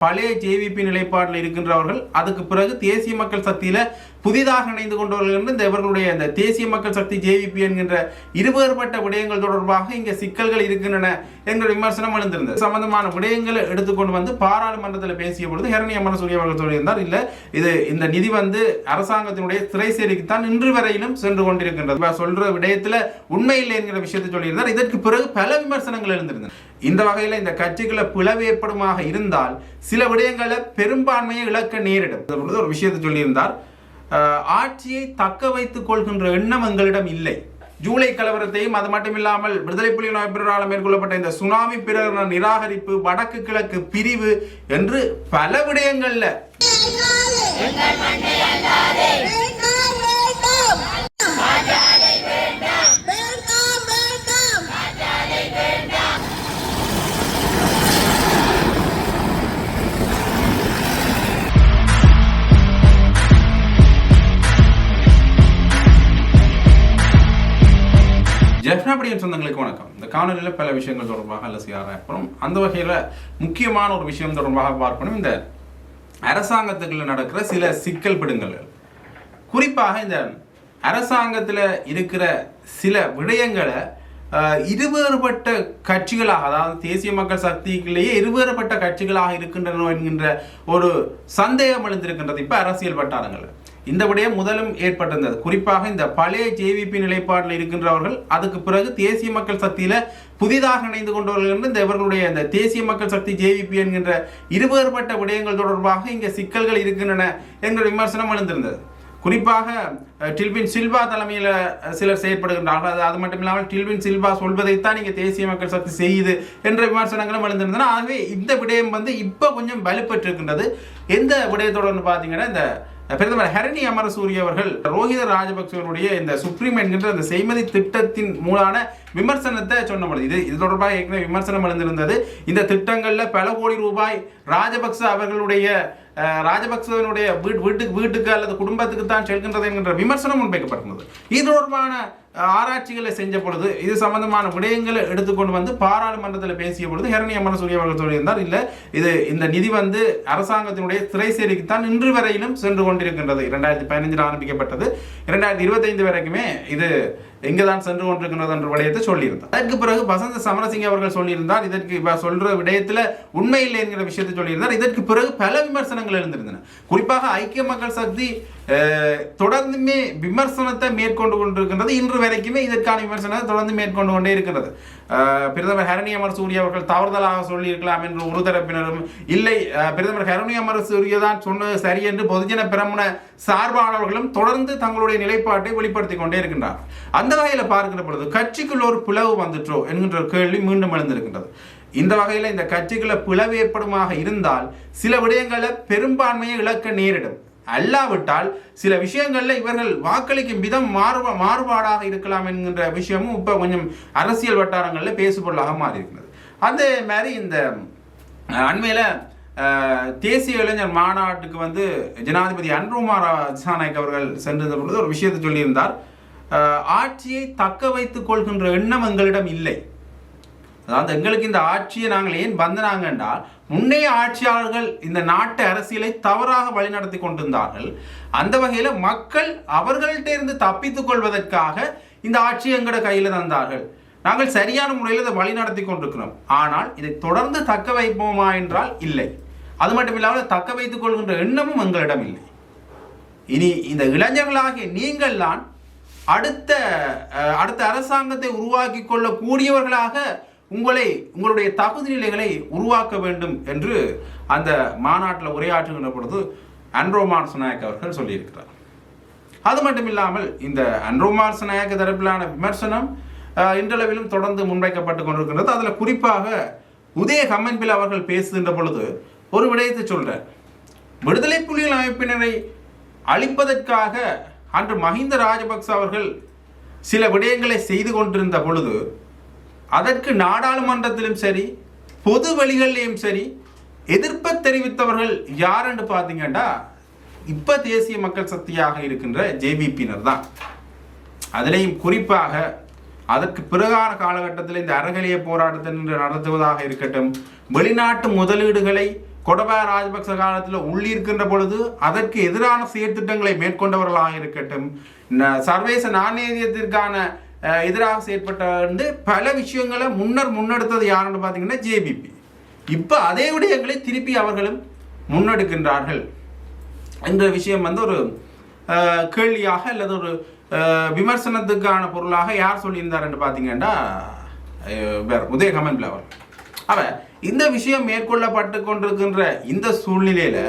பழைய ஜேவிபி நிலைப்பாட்டில் இருக்கின்றவர்கள் அதுக்கு பிறகு தேசிய மக்கள் சக்தியில புதிதாக இணைந்து கொண்டவர்கள் என்று இந்த இவர்களுடைய இந்த தேசிய மக்கள் சக்தி ஜேவிபி என்கின்ற இருவேறுபட்ட விடயங்கள் தொடர்பாக இங்கே சிக்கல்கள் இருக்கின்றன என்கிற விமர்சனம் எழுந்திருந்தது. சம்பந்தமான விடயங்களை எடுத்துக்கொண்டு வந்து பாராளுமன்றத்தில் பேசிய பொழுது ஹரணி அமரசூரிய அவர்கள் சொல்லியிருந்தார் இல்ல இது இந்த நிதி வந்து அரசாங்கத்தினுடைய திரைசேரிக்கு தான் இன்று வரையிலும் சென்று கொண்டிருக்கின்றது. சொல்ற விடயத்துல உண்மை இல்லை என்கிற விஷயத்தை சொல்லியிருந்தார். இதற்கு பிறகு பல விமர்சனங்கள் எழுந்திருந்தன. இந்த வகையில இந்த கட்சிகளை பிளவு ஏற்படுமாக இருந்தால் சில விடயங்களை பெரும்பான்மையை இழக்க நேரிடும். பொழுது ஒரு விஷயத்தை சொல்லியிருந்தார். ஆட்சியை தக்க வைத்துக் கொள்கின்ற எண்ணம் எங்களிடம் இல்லை. ஜூலை கலவரத்தையும் அது மட்டுமில்லாமல் விடுதலை புலிகள் அமைப்பினரால் மேற்கொள்ளப்பட்ட இந்த சுனாமி பிரகடன நிராகரிப்பு வடக்கு கிழக்கு பிரிவு என்று பல விடயங்கள்ல ஆடியன்ஸ் சொந்தங்களுக்கு வணக்கம். இந்த காணொலியில் பல விஷயங்கள் தொடர்பாக அலசியாக அப்புறம் அந்த வகையில் முக்கியமான ஒரு விஷயம் தொடர்பாக பார்க்கணும். இந்த அரசாங்கத்துக்குள்ள நடக்கிற சில சிக்கல் பிடுங்கல்கள். குறிப்பாக இந்த அரசாங்கத்தில் இருக்கிற சில விடயங்களை அஹ், இருவேறுபட்ட கட்சிகளாக அதாவது தேசிய மக்கள் சக்திக்குள்ளேயே இருவேறுபட்ட கட்சிகளாக இருக்கின்றன என்கின்ற ஒரு சந்தேகம் எழுந்திருக்கின்றது இப்போ அரசியல் வட்டாரங்கள் இந்த விடயம் முதலும் ஏற்பட்டிருந்தது. குறிப்பாக இந்த பழைய ஜேவிபி நிலைப்பாட்டில் இருக்கின்றவர்கள் அதுக்கு பிறகு தேசிய மக்கள் சக்தியில புதிதாக இணைந்து கொண்டவர்கள் என்று இந்த இவர்களுடைய இந்த தேசிய மக்கள் சக்தி ஜேவிபி என்கின்ற இருவேறுபட்ட விடயங்கள் தொடர்பாக இங்கே சிக்கல்கள் இருக்கின்றன என்கிற விமர்சனம் எழுந்திருந்தது. குறிப்பாக டில்வின் சில்வா தலைமையில் சிலர் செயற்படுகின்றார்கள். அது அது மட்டும் இல்லாமல் டில்வின் சில்வா சொல்வதைத்தான் நீங்கள் தேசிய மக்கள் சக்தி செய்யுது என்ற விமர்சனங்களும் எழுந்திருந்தன. ஆகவே இந்த விடயம் வந்து இப்போ கொஞ்சம் வலுப்பெற்றிருக்கின்றது. எந்த விடயத்தோடு பார்த்தீங்கன்னா இந்த பிரதமர் ஹரணி அமரசூரிய அவர்கள் ரோஹித ராஜபக்சவனுடைய இந்த சுப்ரீம் என்கின்ற அந்த செய்மதி திட்டத்தின் மூலான விமர்சனத்தை சொன்ன பொழுது இது இது தொடர்பாக ஏற்கனவே விமர்சனம் எழுந்திருந்தது. இந்த திட்டங்களில் பல கோடி ரூபாய் ராஜபக்ச அவர்களுடைய ராஜபக்சவனுடைய வீட்டு வீட்டுக்கு வீட்டுக்கு அல்லது குடும்பத்துக்கு தான் செல்கின்றது என்கின்ற விமர்சனம் முன்வைக்கப்பட்டிருந்தது. இது தொடர்பான ஆராய்ச்சிகளை செஞ்ச பொழுது இது சம்பந்தமான விடயங்களை எடுத்துக்கொண்டு வந்து பாராளுமன்றத்தில் பேசிய பொழுது ஹெரணியம்மன சூரிய அவர்கள் சொல்லியிருந்தார் இல்லை இது இந்த நிதி வந்து அரசாங்கத்தினுடைய திரைசேரிக்கு தான் இன்று வரையிலும் சென்று கொண்டிருக்கின்றது. இரண்டாயிரத்தி பதினஞ்சில் ஆரம்பிக்கப்பட்டது. இரண்டாயிரத்தி இருபத்தைந்து வரைக்குமே இது எங்கே தான் சென்று கொண்டிருக்கின்றது என்ற விடயத்தை சொல்லியிருந்தார். அதற்கு பிறகு வசந்த சமரசிங்க அவர்கள் சொல்லியிருந்தார் இதற்கு இப்போ சொல்ற விடயத்தில் உண்மை இல்லை என்கிற விஷயத்தை சொல்லியிருந்தார். இதற்கு பிறகு பல விமர்சனங்கள் எழுந்திருந்தன. குறிப்பாக ஐக்கிய மக்கள் சக்தி தொடர்ந்துமே விமர்சனத்தை மேற்கொண்டு கொண்டிருக்கின்றது. இன்று வரைக்குமே இதற்கான விமர்சனத்தை தொடர்ந்து மேற்கொண்டு கொண்டே இருக்கிறது. பிரதமர் ஹரணி அமர் சூரிய அவர்கள் தவறுதலாக சொல்லியிருக்கலாம் என்று ஒரு தரப்பினரும் இல்லை. பிரதமர் ஹரணி அமர் சூரிய தான் சொன்னது சரி என்று பொதுஜன பிரமுன சார்பாளர்களும் தொடர்ந்து தங்களுடைய நிலைப்பாட்டை வெளிப்படுத்தி கொண்டே இருக்கின்றார். அந்த வகையில் பார்க்கிற பொழுது கட்சிக்குள் ஒரு பிளவு வந்துட்டோ என்கின்ற கேள்வி மீண்டும் எழுந்திருக்கின்றது. இந்த வகையில் இந்த கட்சிக்குள்ள பிளவு ஏற்படுமாக இருந்தால் சில விடயங்களை பெரும்பான்மையை இழக்க நேரிடும். அல்லாவிட்டால் சில விஷயங்களில் இவர்கள் வாக்களிக்கும் விதம் மாறுபா மாறுபாடாக இருக்கலாம் என்கின்ற விஷயமும் இப்போ கொஞ்சம் அரசியல் வட்டாரங்களில் பேசுபொருளாக மாறி இருக்கிறது அந்த மாதிரி இந்த அண்மையில் தேசிய இளைஞர் மாநாட்டுக்கு வந்து ஜனாதிபதி அன்ருமார் திசாநாயக் அவர்கள் சென்றிருந்த பொழுது ஒரு விஷயத்தை சொல்லியிருந்தார். ஆட்சியை தக்க வைத்துக் கொள்கின்ற எண்ணம் எங்களிடம் இல்லை. அதாவது எங்களுக்கு இந்த ஆட்சியை நாங்கள் ஏன் வந்தனாங்க என்றால் முன்னைய ஆட்சியாளர்கள் இந்த நாட்டு அரசியலை தவறாக வழிநடத்தி கொண்டிருந்தார்கள். அந்த வகையில் மக்கள் அவர்கள்ட்ட இருந்து தப்பித்துக் கொள்வதற்காக இந்த ஆட்சி எங்கட கையில் தந்தார்கள். நாங்கள் சரியான முறையில் இதை வழிநடத்தி கொண்டிருக்கிறோம். ஆனால் இதை தொடர்ந்து தக்க வைப்போமா என்றால் இல்லை. அது மட்டும் இல்லாமல் தக்க வைத்துக் கொள்கின்ற எண்ணமும் எங்களிடம் இல்லை. இனி இந்த இளைஞர்களாகிய நீங்கள் தான் அடுத்த அடுத்த அரசாங்கத்தை உருவாக்கி கொள்ளக்கூடியவர்களாக உங்களை உங்களுடைய தகுதி நிலைகளை உருவாக்க வேண்டும் என்று அந்த மாநாட்டில் உரையாற்றுகின்ற பொழுது அன்ரோமார் நாயக் அவர்கள் சொல்லியிருக்கிறார். அது மட்டும் இல்லாமல் இந்த அன்ரோமார் நாயக்க தரப்பிலான விமர்சனம் இன்றளவிலும் தொடர்ந்து முன்வைக்கப்பட்டு கொண்டிருக்கின்றது. அதில் குறிப்பாக உதய கம்மன்பில் அவர்கள் பேசுகின்ற பொழுது ஒரு விடயத்தை சொல்கிறார் விடுதலை புலிகள் அமைப்பினரை அழிப்பதற்காக அன்று மஹிந்த ராஜபக்ச அவர்கள் சில விடயங்களை செய்து கொண்டிருந்த பொழுது அதற்கு நாடாளுமன்றத்திலும் சரி பொது வழிகளிலையும் சரி எதிர்ப்பை தெரிவித்தவர்கள் யார் என்று பார்த்தீங்கன்னா இப்ப தேசிய மக்கள் சக்தியாக இருக்கின்ற ஜேபிபியினர் தான். அதிலையும் குறிப்பாக அதற்கு பிறகான காலகட்டத்தில் இந்த அறகலிய போராட்டத்தை நின்று நடத்துவதாக இருக்கட்டும் வெளிநாட்டு முதலீடுகளை கொடபாய ராஜபக்ச காலத்தில் உள்ளிருக்கின்ற பொழுது அதற்கு எதிரான சீர்திட்டங்களை மேற்கொண்டவர்களாக இருக்கட்டும் ந- சர்வதேச நாணயத்திற்கான எதிராக செயற்பட்ட வந்து பல விஷயங்களை முன்னர் முன்னெடுத்தது யாருன்னு பார்த்தீங்கன்னா ஜேபிபி. இப்போ அதே விடயங்களை திருப்பி அவர்களும் முன்னெடுக்கின்றார்கள். என்ற விஷயம் வந்து ஒரு கேள்வியாக அல்லது ஒரு விமர்சனத்துக்கான பொருளாக யார் சொல்லியிருந்தாருன்னு பார்த்தீங்கன்னா அஹ், வேற உதயகமன் அவர் அவர் இந்த விஷயம் மேற்கொள்ளப்பட்டு கொண்டிருக்கின்ற இந்த சூழ்நிலையில்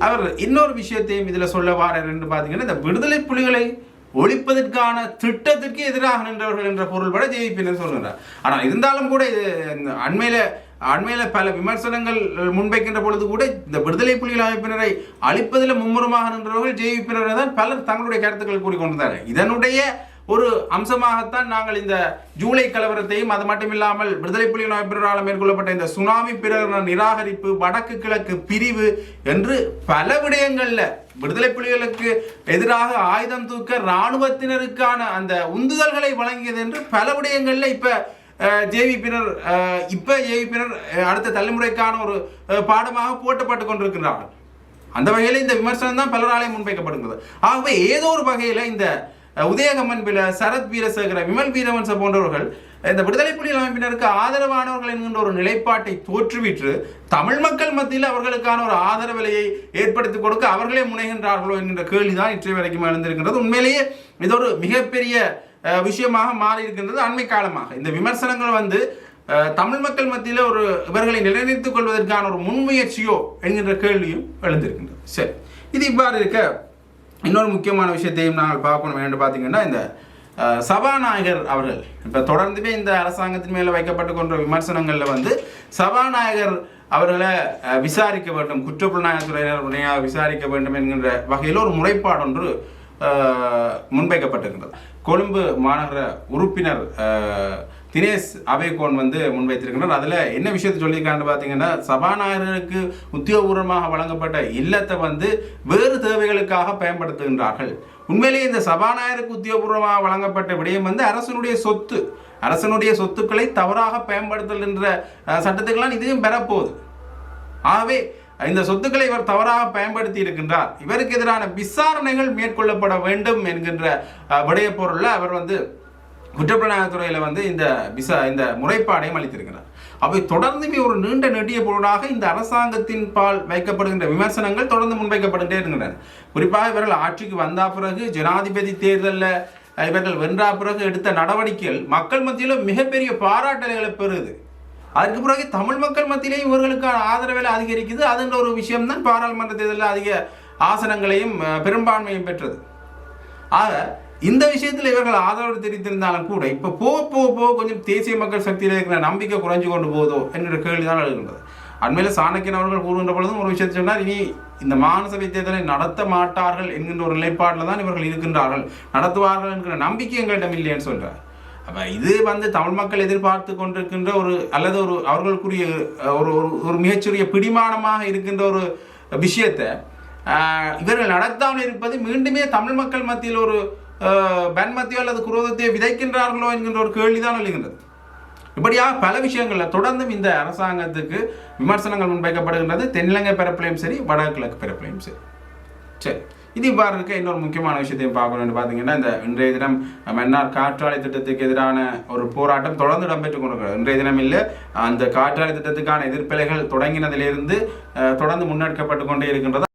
அவர் இன்னொரு விஷயத்தையும் இதில் சொல்ல வாரர் என்று பார்த்தீங்கன்னா இந்த விடுதலை புலிகளை ஒழிப்பதற்கான திட்டத்திற்கு எதிராக நின்றவர்கள் என்ற பொருள்பட ஜெயிப்பினர் சொல்கிறார் ஆனால் இருந்தாலும் கூட இது இந்த அண்மையில அண்மையில பல விமர்சனங்கள் முன்வைக்கின்ற பொழுது கூட இந்த விடுதலை புலிகள் அமைப்பினரை அழிப்பதில் மும்முரமாக நின்றவர்கள் ஜெயிப்பினரை தான் பலர் தங்களுடைய கருத்துக்கள் கூறிக்கொண்டிருந்தார்கள். இதனுடைய ஒரு அம்சமாகத்தான் நாங்கள் இந்த ஜூலை கலவரத்தையும் அது மட்டும் இல்லாமல் விடுதலை புலிகள் அமைப்பினரால் மேற்கொள்ளப்பட்ட இந்த சுனாமி பிரகடன நிராகரிப்பு வடக்கு கிழக்கு பிரிவு என்று பல விடயங்கள்ல விடுதலை புலிகளுக்கு எதிராக ஆயுதம் தூக்க இராணுவத்தினருக்கான அந்த உந்துதல்களை வழங்கியது என்று பல விடயங்கள்ல இப்ப இப்போ இப்ப பிறர் அடுத்த தலைமுறைக்கான ஒரு பாடமாக போட்டப்பட்டு கொண்டிருக்கிறார்கள் அந்த வகையில் இந்த விமர்சனம் தான் பலராலையும் முன்வைக்கப்படுகிறது. ஆகவே ஏதோ ஒரு வகையில் இந்த உதயகம்மன் பில சரத் வீரசேகர விமல் வீரவன்ச போன்றவர்கள் இந்த விடுதலை புலிகள் அமைப்பினருக்கு ஆதரவானவர்கள் என்கின்ற ஒரு நிலைப்பாட்டை தோற்றுவிற்று தமிழ் மக்கள் மத்தியில் அவர்களுக்கான ஒரு ஆதரவு விலையை ஏற்படுத்தி கொடுக்க அவர்களே முனைகின்றார்களோ என்கின்ற கேள்விதான் இன்றைய வரைக்கும் எழுந்திருக்கின்றது. உண்மையிலேயே இது ஒரு மிகப்பெரிய விஷயமாக மாறி இருக்கின்றது அண்மை காலமாக இந்த விமர்சனங்கள் வந்து தமிழ் மக்கள் மத்தியில் ஒரு இவர்களை நிலைநிறுத்திக் கொள்வதற்கான ஒரு முன்முயற்சியோ என்கின்ற கேள்வியும் எழுந்திருக்கின்றது. சரி இது இவ்வாறு இருக்க இன்னொரு முக்கியமான விஷயத்தையும் நாங்கள் பார்க்கணும் என்று பார்த்தீங்கன்னா இந்த சபாநாயகர் அவர்கள். இப்போ தொடர்ந்துமே இந்த அரசாங்கத்தின் மேலே வைக்கப்பட்டு கொண்ட விமர்சனங்களில் வந்து சபாநாயகர் அவர்களை விசாரிக்க வேண்டும் குற்றப்புலனாய்வுத்துறையினர் உடனடியாக விசாரிக்க வேண்டும் என்கின்ற வகையில் ஒரு முறைப்பாடு ஒன்று முன்வைக்கப்பட்டிருக்கிறது. கொழும்பு மாநகர உறுப்பினர் தினேஷ் அபேகோன் வந்து முன்வைத்திருக்கிறார் அதில் என்ன விஷயத்தை சொல்லியிருக்கான்னு பார்த்தீங்கன்னா சபாநாயகருக்கு உத்தியோகபூர்வமாக வழங்கப்பட்ட இல்லத்தை வந்து வேறு தேவைகளுக்காக பயன்படுத்துகின்றார்கள். உண்மையிலேயே இந்த சபாநாயகருக்கு உத்தியோகபூர்வமாக வழங்கப்பட்ட விடயம் வந்து அரசனுடைய சொத்து. அரசனுடைய சொத்துக்களை தவறாக பயன்படுத்தல் என்ற சட்டத்துக்கெல்லாம் இதையும் பெறப்போகுது. ஆகவே இந்த சொத்துக்களை இவர் தவறாக பயன்படுத்தி இருக்கின்றார். இவருக்கு எதிரான விசாரணைகள் மேற்கொள்ளப்பட வேண்டும் என்கின்ற அஹ், விடய அவர் வந்து குற்றப்புலனாய்வுத்துறையில வந்து இந்த விசா இந்த முறைப்பாடையும் அளித்திருக்கிறார். அவை தொடர்ந்துமே ஒரு நீண்ட நெடிய பொருளாக இந்த அரசாங்கத்தின் பால் வைக்கப்படுகின்ற விமர்சனங்கள் தொடர்ந்து முன்வைக்கப்பட்டுட்டே இருக்கின்றன. குறிப்பாக இவர்கள் ஆட்சிக்கு வந்த பிறகு ஜனாதிபதி தேர்தலில் இவர்கள் வென்றா பிறகு எடுத்த நடவடிக்கைகள் மக்கள் மத்தியில் மிகப்பெரிய பாராட்டல்களை பெறுது. அதுக்கு பிறகு தமிழ் மக்கள் மத்தியிலேயும் இவர்களுக்கான ஆதரவில் அதிகரிக்குது. அதுன்ற ஒரு விஷயம்தான் பாராளுமன்ற தேர்தலில் அதிக ஆசனங்களையும் பெரும்பான்மையும் பெற்றது. ஆக இந்த விஷயத்தில் இவர்கள் ஆதரவு தெரிவித்திருந்தாலும் கூட இப்போ போக போக போக கொஞ்சம் தேசிய மக்கள் சக்தியில் இருக்கிற நம்பிக்கை குறைஞ்சு கொண்டு போதோ என்கிற கேள்வி தான் எழுகின்றது. அண்மையில் சாணக்கியன் அவர்கள் கூறுகின்ற பொழுதும் ஒரு விஷயத்தை சொன்னார் இனி இந்த மாநசபை தேர்தலை நடத்த மாட்டார்கள் என்கின்ற ஒரு நிலைப்பாட்டில் தான் இவர்கள் இருக்கின்றார்கள். நடத்துவார்கள் என்கிற நம்பிக்கை எங்களிடம் இல்லைன்னு சொல்கிறார் அப்போ இது வந்து தமிழ் மக்கள் எதிர்பார்த்து கொண்டிருக்கின்ற ஒரு அல்லது ஒரு அவர்களுக்குரிய ஒரு ஒரு ஒரு மிகச்சிறிய பிடிமானமாக இருக்கின்ற ஒரு விஷயத்தை இவர்கள் நடத்தாமல் இருப்பது மீண்டுமே தமிழ் மக்கள் மத்தியில் ஒரு பன்மத்தையோ அல்லது குரோதத்தையோ விதைக்கின்றார்களோ என்கின்ற ஒரு கேள்விதான் எழுகின்றது. இப்படியாக பல விஷயங்களில் தொடர்ந்தும் இந்த அரசாங்கத்துக்கு விமர்சனங்கள் முன்வைக்கப்படுகின்றது. தென்னிலங்கை பிறப்பிலையும் சரி வடகிழக்கு பிறப்பிலையும் சரி. சரி. இது இவ்வாறு இருக்க இன்னொரு முக்கியமான விஷயத்தையும் பார்க்கணும்னு பார்த்தீங்கன்னா இந்த இன்றைய தினம் மன்னார் காற்றாலை திட்டத்துக்கு எதிரான ஒரு போராட்டம் தொடர்ந்து இடம்பெற்றுக் கொண்டிருக்கிறது. இன்றைய தினம் இல்லை அந்த காற்றாலை திட்டத்துக்கான எதிர்ப்பிலைகள் தொடங்கினதிலிருந்து தொடர்ந்து முன்னெடுக்கப்பட்டு கொண்டே இருக்கின்றது.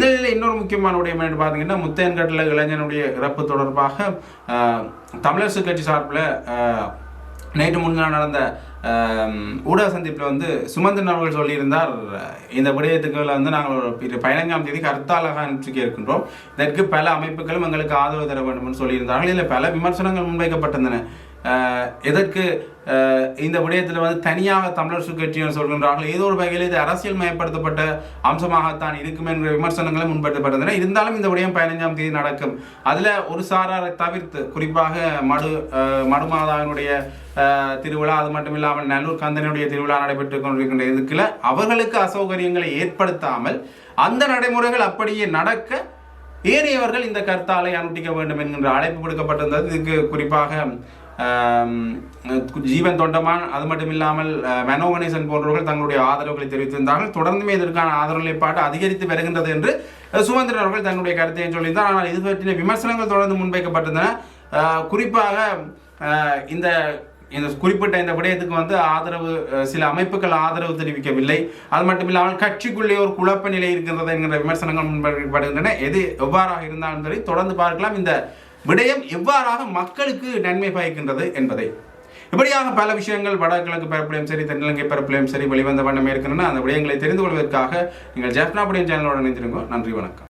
இந்த நிலையில் இன்னொரு முக்கியமான விடயம் என்னன்னு பார்த்தீங்கன்னா முத்தையன்கட்டில் இளைஞனுடைய இறப்பு தொடர்பாக தமிழரசு கட்சி சார்பில் நேற்று முன்னால் நடந்த ஊடக சந்திப்பில் வந்து சுமந்திரன் அவர்கள் சொல்லியிருந்தார். இந்த விடயத்துக்குள்ள வந்து நாங்கள் ஒரு பதினைஞ்சாம் தேதி கருத்தாளாக அனுப்பிச்சு இருக்கின்றோம். இதற்கு பல அமைப்புகளும் எங்களுக்கு ஆதரவு தர வேண்டும் என்று சொல்லியிருந்தார்கள். இதில் பல விமர்சனங்கள் முன்வைக்கப்பட்டிருந்தன. எதற்கு இந்த விடயத்தில் வந்து தனியாக தமிழர் கட்சியினர் சொல்கின்றார்கள். ஏதோ ஒரு வகையில் இது அரசியல் மயப்படுத்தப்பட்ட அம்சமாகத்தான் இருக்கும் என்கிற விமர்சனங்களும் முன்படுத்தப்பட்டன இருந்தாலும் இந்த விடயம் பதினைஞ்சாம் தேதி நடக்கும். அதில் ஒரு சாராரை தவிர்த்து குறிப்பாக மடு மடுமாதாவினுடைய திருவிழா அது மட்டும் இல்லாமல் நல்லூர் கந்தனுடைய திருவிழா நடைபெற்றுக் கொண்டிருக்கின்ற இதுக்குள்ள அவர்களுக்கு அசௌகரியங்களை ஏற்படுத்தாமல் அந்த நடைமுறைகள் அப்படியே நடக்க ஏனையவர்கள் இந்த கருத்தாலை அனுட்டிக்க வேண்டும் என்கின்ற அழைப்பு விடுக்கப்பட்டிருந்தது. இதுக்கு குறிப்பாக ஜீவன் தொண்டமான் அது மட்டும் இல்லாமல் மனோ கணேசன் போன்றவர்கள் தங்களுடைய ஆதரவுகளை தெரிவித்திருந்தார்கள். தொடர்ந்துமே இதற்கான ஆதரவு நிலைப்பாடு அதிகரித்து வருகின்றது என்று அஹ், சுமந்திரன் அவர்கள் தன்னுடைய கருத்தையும் சொல்லியிருந்தார். ஆனால் இது பற்றிய விமர்சனங்கள் தொடர்ந்து முன்வைக்கப்பட்டிருந்தன. குறிப்பாக இந்த இந்த குறிப்பிட்ட இந்த விடயத்துக்கு வந்து ஆதரவு சில அமைப்புகள் ஆதரவு தெரிவிக்கவில்லை. அது மட்டும் இல்லாமல் கட்சிக்குள்ளே ஒரு குழப்ப நிலை இருக்கின்றது என்கிற விமர்சனங்கள் முன்வைக்கப்படுகின்றன. எது எவ்வாறாக இருந்தாலும் சரி தொடர்ந்து பார்க்கலாம். இந்த விடயம் எவ்வாறாக மக்களுக்கு நன்மை பயக்கின்றது என்பதை. இப்படியாக பல விஷயங்கள் வடகிழக்கு பரப்பிலையும் சரி தென்னிலங்கை பரப்பிலையும் சரி வெளிவந்த வண்ணமே இருக்கின்றன அந்த விடயங்களை தெரிந்து கொள்வதற்காக நீங்கள் ஜெஃப்னா புடியன் சேனலோடு இணைந்திருங்க நன்றி வணக்கம்.